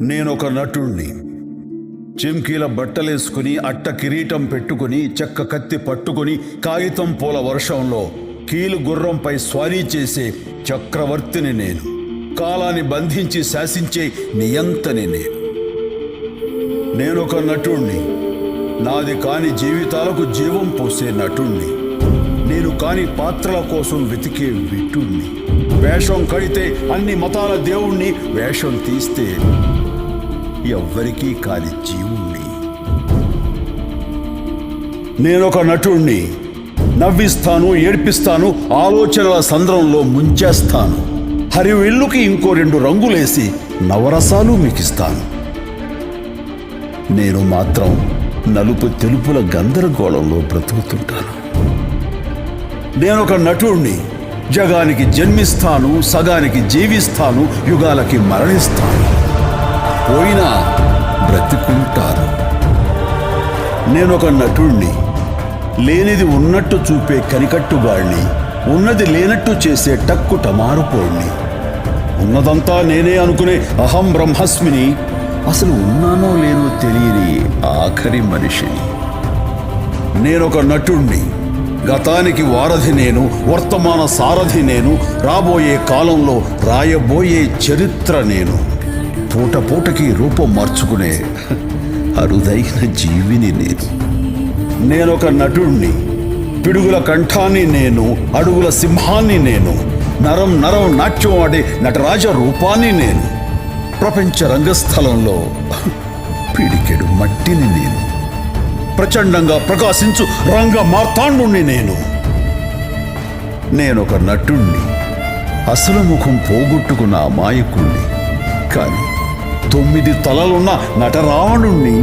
నేనొక నటుణ్ణి. చిమ్కీల బట్టలేసుకుని అట్ట కిరీటం పెట్టుకుని చెక్క కత్తి పట్టుకుని కాగితం పూల వర్షంలో కీలు గుర్రంపై స్వారీ చేసే చక్రవర్తిని నేను. కాలాన్ని బంధించి శాసించే నియంతని నేను. నేనొక నటుణ్ణి. నాది కాని జీవితాలకు జీవం పోసే నటుణ్ణి. నేను కాని పాత్రల కోసం వెతికే విటుణ్ణి. వేషం కడితే అన్ని మతాల దేవుణ్ణి వేషం తీస్తే ఎవ్వరికీ కాని జీవుణ్ణి. నేనొక నటుణ్ణి. నవ్విస్తాను ఏడ్పిస్తాను ఆలోచనల సంద్రంలో ముంచేస్తాను. హరివిల్లుకి ఇంకో రెండు రంగులేసి నవరసాలు మీకిస్తాను. నేను మాత్రం నలుపు తెలుపుల గందరగోళంలో బ్రతుకుతుంటాను. నేనొక నటుణ్ణి. జగానికి జన్మిస్తాను సగానికి జీవిస్తాను యుగాలకి మరణిస్తాను. పోయినా బ్రతికుంటాను. నేనొక నటుణ్ణి. లేనిది ఉన్నట్టు చూపే కనికట్టుగాడిని ఉన్నది లేనట్టు చేసే టక్కు టమారుపోడిని ఉన్నదంతా నేనే అనుకునే అహం బ్రహ్మస్మిని. అసలు ఉన్నానో లేనో తెలియని ఆఖరి మనిషిని. నేనొక నటుణ్ణి. గతానికి వారధి నేను వర్తమాన సారథి నేను రాబోయే కాలంలో రాయబోయే చరిత్ర నేను. పూట పూటకి రూపం మార్చుకునే అరుదైన జీవిని నేను. నేనొక నటుణ్ణి పిడుగుల కంఠాన్ని నేను అడుగుల సింహాన్ని నేను నరం నరం నాట్యం ఆడే నటరాజ రూపాన్ని నేను. ప్రపంచ రంగస్థలంలో పిడికెడు మట్టిని నేను. ప్రచండంగా ప్రకాశించు రంగ మార్తాండుణ్ణి నేను. నేనొక నటుణ్ణి. అసలు ముఖం పోగొట్టుకున్న అమాయకుణ్ణి కానీ తొమ్మిది తలలున్న నటరావణుణ్ణి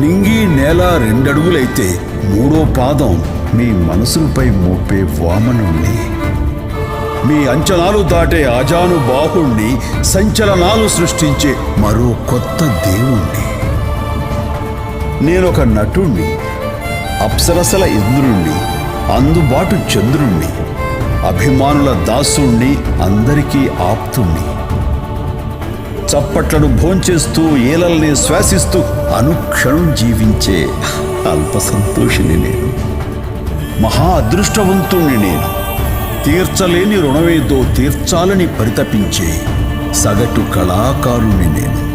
నింగి నేల రెండడుగులైతే మూడో పాదం మీ మనసులపై మోపే వామనుణ్ణి. మీ అంచనాలు దాటే అజాను బాహుణ్ణి సంచలనాలు సృష్టించే మరో కొత్త దేవుణ్ణి. నేనొక నటుణ్ణి అప్సరసల ఇంద్రుణ్ణి అందుబాటు చంద్రుణ్ణి అభిమానుల దాసుణ్ణి అందరికీ ఆప్తుణ్ణి. చప్పట్లను భోంచేస్తూ ఏలల్ని శ్వాసిస్తూ అనుక్షణం జీవించే అల్ప సంతోషిని నేను. మహా అదృష్టవంతుణ్ణి నేను. తీర్చలేని రుణమేదో తీర్చాలని పరితపించే సగటు కళాకారుణ్ణి నేను.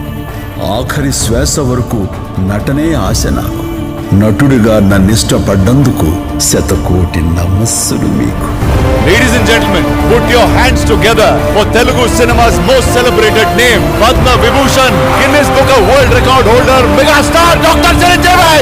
ఆఖరి శ్వాస వరకు నటనే ఆశ నాకు నటుడిగా నన్నిష్టపడ్డందుకు శతకోటి నమస్సులు మీకు ladies and gentlemen put your hands together for Telugu cinema's most celebrated name Padma Vibhushan Guinness book of world record holder megastar doctor Chiranjeevi